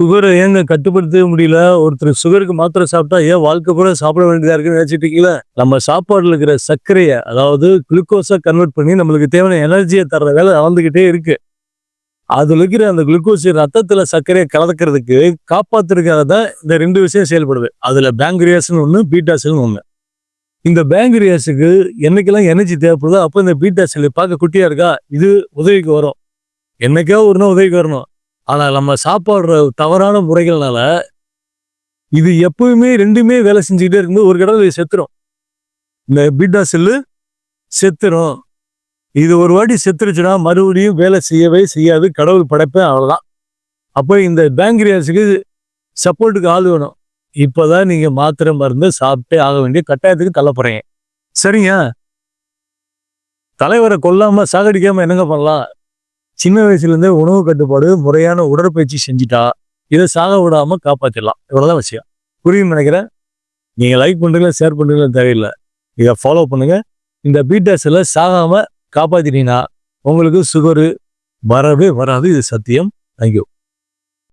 சுகரை ஏங்க கட்டுப்படுத்தவே முடியல? ஒருத்தர் சுகருக்கு மாத்திரை சாப்பிட்டா ஏன் வாழ்க்கை பூரா சாப்பிட வேண்டியதா இருக்குன்னு நினைச்சிட்டு இருக்கீங்களா? நம்ம சாப்பாடுல இருக்கிற சர்க்கரையை அதாவது குளுக்கோஸா கன்வெர்ட் பண்ணி நம்மளுக்கு தேவையான எனர்ஜியை தர்ற வேலை வளர்ந்துகிட்டே இருக்கு. அதுல இருக்கிற அந்த குளுக்கோஸ் ரத்தத்துல சர்க்கரையை கலக்கிறதுக்கு காப்பாத்துறதுக்காக தான் இந்த ரெண்டு விஷயம் செயல்படுது. அதுல பேங்க்ரியாஸ்னு ஒண்ணு பீட்டாஸ்னு ஒன்று ஒண்ணு. இந்த பேங்க்ரியாஸுக்கு என்னைக்கெல்லாம் எனர்ஜி தேவைப்படுதோ அப்போ இந்த பீட்டா செல் பார்க்க குட்டியா இருக்கா? இது உதவிக்கு வரும். என்னைக்கோ ஒரு நாள் உதவிக்கு வரணும். ஆனால் நம்ம சாப்பாடுற தவறான முறைகள்னால இது எப்பவுமே ரெண்டுமே வேலை செஞ்சுக்கிட்டே இருக்கும்போது ஒரு கடவுள் செத்துரும். இந்த பீட்டா செல்லு செத்துரும். இது ஒரு வாட்டி செத்துருச்சுன்னா மறுபடியும் வேலை செய்யவே செய்யாது. கடவுள் படைப்பேன் அவ்வளோதான் அப்போ இந்த பேங்க்ரியாஸுக்கு சப்போர்ட்டுக்கு ஆள் வேணும். இப்போ தான் நீங்கள் மாத்திரை மருந்து சாப்பிட்டே ஆக வேண்டிய கட்டாயத்துக்கு தள்ள சரிங்க. தலைவரை கொல்லாமல் சாகடிக்காமல் என்னங்க பண்ணலாம்? சின்ன வயசுலேருந்தே உணவு கட்டுப்பாடு முறையான உடற்பயிற்சி செஞ்சுட்டா இதை சாக விடாமல் காப்பாற்றிடலாம் இவ்வளோதான் விஷயம். புரியும் நினைக்கிறேன். நீங்கள் லைக் பண்ணுறீங்களா ஷேர் பண்ணுறீங்களா தேவையில்லை இதை ஃபாலோ பண்ணுங்கள் இந்த பீட்டாஸில் சாகாமல் காப்பாற்றினீங்கன்னா உங்களுக்கு சுகரு வரவே வராது. இது சத்தியம். தேங்க்யூ